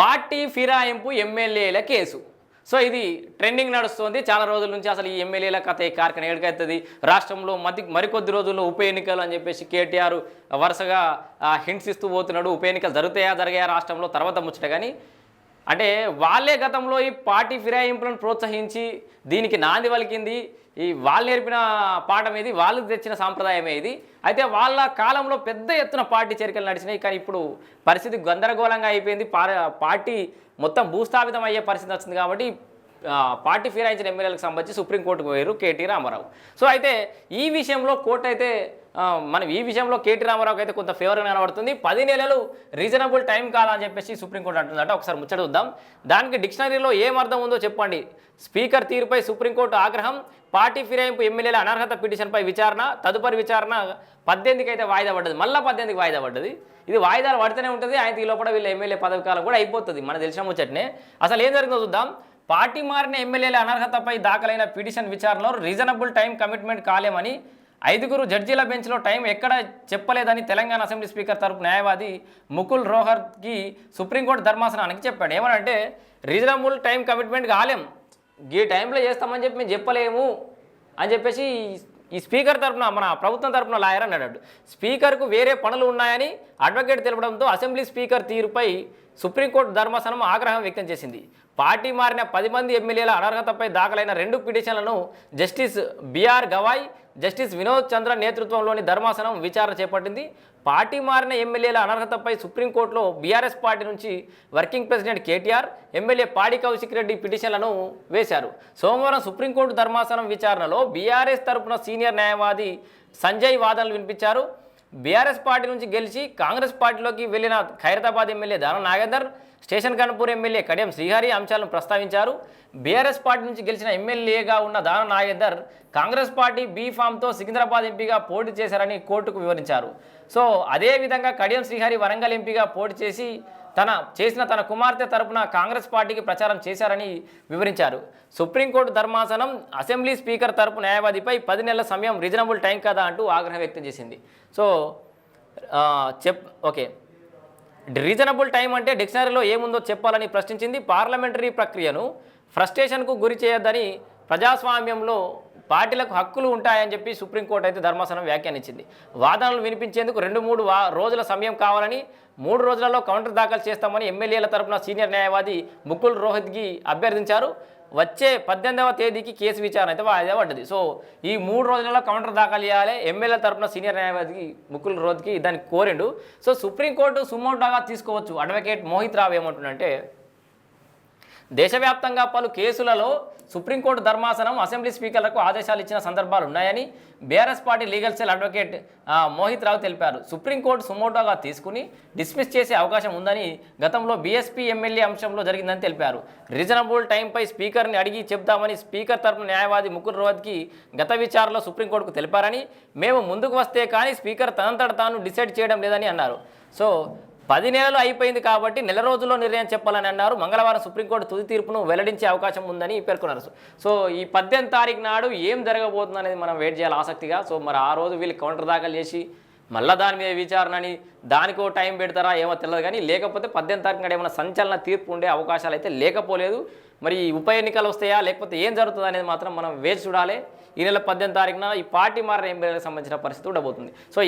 Party ఫిరాయింపు ఎమ్మెల్యేల case. So ఇది trending నడుస్తుంది. చాలా రోజుల నుంచి అసలు ఈ ఎమ్మెల్యేల కథ ఈ కార్యక్రమం ఎక్కడికవుతుంది రాష్ట్రంలో మధ్య మరికొద్ది రోజుల్లో ఉప ఎన్నికలు అని చెప్పేసి కేటీఆర్ వరుసగా హింట్స్ ఇస్తూ పోతున్నాడు. ఉప ఎన్నికలు జరుగుతాయా జరిగాయా రాష్ట్రంలో తర్వాత ముచ్చట. కానీ అంటే వాళ్ళే గతంలో ఈ పార్టీ ఫిరాయింపులను ప్రోత్సహించి దీనికి నాంది పలికింది ఈ వాళ్ళు నేర్పిన పాఠం ఇది వాళ్ళు తెచ్చిన సాంప్రదాయమే ఇది అయితే వాళ్ళ కాలంలో పెద్ద ఎత్తున పార్టీ చేరికలు నడిచినాయి. కానీ ఇప్పుడు పరిస్థితి గందరగోళంగా అయిపోయింది. పార్టీ మొత్తం భూస్థాపితం అయ్యే పరిస్థితి వచ్చింది కాబట్టి పార్టీ ఫిరాయించిన ఎమ్మెల్యేలకు సంబంధించి సుప్రీంకోర్టుకు పోయారు కేటీ రామారావు. సో అయితే ఈ విషయంలో కోర్టు అయితే మనం ఈ విషయంలో కేటీ రామారావుకి అయితే కొంత ఫేవర్గా కనబడుతుంది పది నెలలు రీజనబుల్ టైం కాదని చెప్పేసి సుప్రీంకోర్టు అంటుందట. ఒకసారి ముచ్చట చూద్దాం. దానికి డిక్షనరీలో ఏం అర్థం ఉందో చెప్పండి. స్పీకర్ తీరుపై సుప్రీంకోర్టు ఆగ్రహం పార్టీ ఫిరాయింపు ఎమ్మెల్యేల అనర్హత పిటిషన్పై విచారణ తదుపరి విచారణ పద్దెనిమిదికి అయితే వాయిదా పడ్డది. మళ్ళీ పద్దెనిమిదికి వాయిదా పడ్డది. ఇది వాయిదాలు పడితేనే ఉంటుంది. ఆయన ఈ లోపల వీళ్ళ ఎమ్మెల్యే పదవి కాలం కూడా అయిపోతుంది. మన తెలిసిన ముచ్చటనే. అసలు ఏం జరిగిందో చూద్దాం. పార్టీ మారిన ఎమ్మెల్యేల అనర్హతపై దాఖలైన పిటిషన్ విచారణలో రీజనబుల్ టైం కమిట్మెంట్ కాలేమని ఐదుగురు జడ్జీల బెంచ్లో టైం ఎక్కడ చెప్పలేదని తెలంగాణ అసెంబ్లీ స్పీకర్ తరపు న్యాయవాది ముకుల్ రోహర్కి సుప్రీంకోర్టు ధర్మాసనానికి చెప్పాడు. ఏమనంటే రీజనబుల్ టైం కమిట్మెంట్ కాలేం. ఈ టైంలో చేస్తామని చెప్పి మేము చెప్పలేము అని చెప్పేసి ఈ స్పీకర్ తరపున మన ప్రభుత్వం తరపున లాయర్ అన్నాడు. స్పీకర్కు వేరే పనులు ఉన్నాయని అడ్వకేట్ తెలపడంతో అసెంబ్లీ స్పీకర్ తీరుపై సుప్రీంకోర్టు ధర్మాసనం ఆగ్రహం వ్యక్తం చేసింది. పార్టీ మారిన పది మంది ఎమ్మెల్యేల అనర్హతపై దాఖలైన రెండు పిటిషన్లను justice B R Gavai justice Vinod Chandra నేతృత్వంలోని ధర్మాసనం విచారణ చేపట్టింది. పార్టీ మారిన ఎమ్మెల్యేల అనర్హతపై సుప్రీంకోర్టులో బీఆర్ఎస్ పార్టీ నుంచి working president KTR MLA Padi Kaushik Reddy పిటిషన్లను వేశారు. సోమవారం సుప్రీంకోర్టు ధర్మాసనం విచారణలో బీఆర్ఎస్ తరపున సీనియర్ న్యాయవాది సంజయ్ వాదనలు వినిపించారు. బీఆర్ఎస్ పార్టీ నుంచి గెలిచి కాంగ్రెస్ పార్టీలోకి వెళ్ళిన Khairatabad MLA Danam Nagender station Ghanpur MLA Kadiyam Srihari అంశాలను ప్రస్తావించారు. బీఆర్ఎస్ పార్టీ నుంచి గెలిచిన ఎమ్మెల్యేగా ఉన్న Dana Nagender Congress party B ఫామ్తో Secunderabad ఎంపీగా పోటీ చేశారని కోర్టుకు వివరించారు. సో అదేవిధంగా కడియం శ్రీహరి వరంగల్ ఎంపీగా పోటీ చేసి తన చేసిన తన కుమార్తె తరపున కాంగ్రెస్ పార్టీకి ప్రచారం చేశారని వివరించారు. సుప్రీంకోర్టు ధర్మాసనం అసెంబ్లీ స్పీకర్ తరపు న్యాయవాదిపై పది నెలల సమయం రీజనబుల్ టైం కదా అంటూ ఆగ్రహం వ్యక్తం చేసింది. సో చెప్ ఓకే. రీజనబుల్ టైం అంటే డిక్షనరీలో ఏముందో చెప్పాలని ప్రశ్నించింది పార్లమెంటరీ ప్రక్రియను ఫ్రస్ట్రేషన్కు గురి చేయొద్దని ప్రజాస్వామ్యంలో పార్టీలకు హక్కులు ఉంటాయని చెప్పి సుప్రీంకోర్టు అయితే ధర్మాసనం వ్యాఖ్యానించింది. వాదనలు వినిపించేందుకు రెండు మూడు వా రోజుల సమయం కావాలని మూడు రోజులలో కౌంటర్ దాఖలు చేస్తామని ఎమ్మెల్యేల తరపున సీనియర్ న్యాయవాది ముకుల్ రోహిత్గి అభ్యర్థించారు. వచ్చే పద్దెనిమిదవ తేదీకి కేసు విచారణ అయితే వాయిదా పడ్డది. సో ఈ మూడు రోజులలో కౌంటర్ దాఖలు చేయాలి. ఎమ్మెల్యే తరపున సీనియర్ న్యాయవాదికి ముకుల్ రోజుకి దాన్ని కోరిండు. సో సుప్రీంకోర్టు సుమోటోగా తీసుకోవచ్చు. అడ్వకేట్ మోహిత్ రావు ఏమంటుండంటే దేశవ్యాప్తంగా పలు కేసులలో సుప్రీంకోర్టు ధర్మాసనం అసెంబ్లీ స్పీకర్లకు ఆదేశాలు ఇచ్చిన సందర్భాలు ఉన్నాయని BRS party legal cell advocate Mohit Rao తెలిపారు. సుప్రీంకోర్టు సుమోటోగా తీసుకుని డిస్మిస్ చేసే అవకాశం ఉందని గతంలో బీఎస్పీ ఎమ్మెల్యే అంశంలో జరిగిందని తెలిపారు. రీజనబుల్ టైంపై స్పీకర్ని అడిగి చెప్తామని స్పీకర్ తరపున న్యాయవాది ముకుల్ రోహత్కి గత విచారణలో సుప్రీంకోర్టుకు తెలిపారని మేము ముందుకు వస్తే కానీ స్పీకర్ తనంతట తాను డిసైడ్ చేయడం లేదని అన్నారు. సో పది నెలలు అయిపోయింది కాబట్టి నెల రోజుల్లో నిర్ణయం చెప్పాలని అన్నారు. మంగళవారం సుప్రీంకోర్టు తుది తీర్పును వెల్లడించే అవకాశం ఉందని పేర్కొన్నారు. సో ఈ పద్దెనిమిది తారీఖు నాడు ఏం జరగబోతుంది అనేది మనం వెయిట్ చేయాలి ఆసక్తిగా. సో మరి ఆ రోజు వీళ్ళు కౌంటర్ దాఖలు చేసి మళ్ళీ దాని మీద విచారణ అని దానికో టైం పెడతారా ఏమో తెలియదు కానీ లేకపోతే పద్దెనిమిది తారీఖు నాడు ఏమైనా సంచలన తీర్పు ఉండే అవకాశాలు అయితే లేకపోలేదు. మరి ఈ ఉప ఎన్నికలు వస్తాయా లేకపోతే ఏం జరుగుతుంది అనేది మాత్రం మనం వేచి చూడాలి. ఈ నెల పద్దెనిమిది తారీఖున ఈ పార్టీ మారిన ఎంపీలకు సంబంధించిన పరిస్థితి ఉండబోతుంది. సో